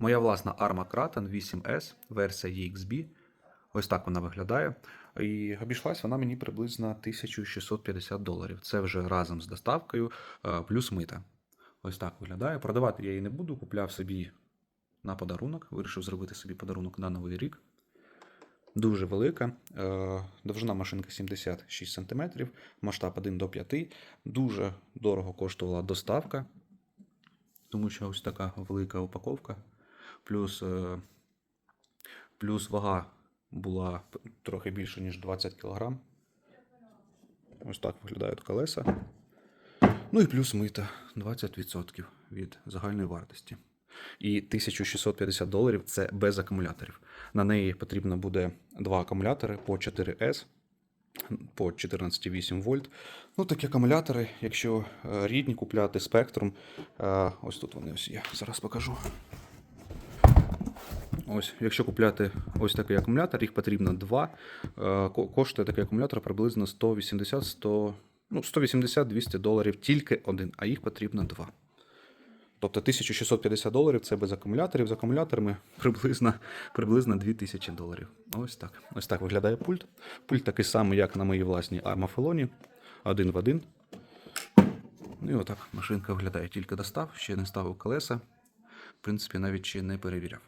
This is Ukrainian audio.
Моя власна Arma Kraken 8S, версія EXB. Ось так вона виглядає. І обійшлась вона мені приблизно 1650 доларів. Це вже разом з доставкою, е, плюс мита. Ось так виглядає. Продавати я її не буду, купляв собі на подарунок. Вирішив зробити собі подарунок на новий рік. Дуже велика. Е, Довжина машинки 76 см, масштаб 1 до 5. Дуже дорого коштувала доставка, тому що ось така велика упаковка. Плюс, е, плюс вага була трохи більше, ніж 20 кг. Ось так виглядають колеса. Ну і плюс мита 20% від загальної вартості. І 1650 доларів це без акумуляторів. На неї потрібно буде два акумулятори по 4S, по 14,8 вольт. Ну, такі акумулятори, якщо е, рідні купляти спектром, е, ось тут вони ось є. Зараз покажу. Ось, якщо купляти ось такий акумулятор, їх потрібно два. Е, Коштує такий акумулятор приблизно 180 100, ну, 180-200 доларів тільки один, а їх потрібно два. Тобто 1650 доларів це без акумуляторів. З акумуляторами приблизно, приблизно 2000 доларів. Ось так. Ось так виглядає пульт. Пульт такий самий, як на моїй власній Armafaloni. Один в один. Ну і отак машинка виглядає. Тільки достав, ще не ставив колеса. В принципі, навіть ще не перевіряв.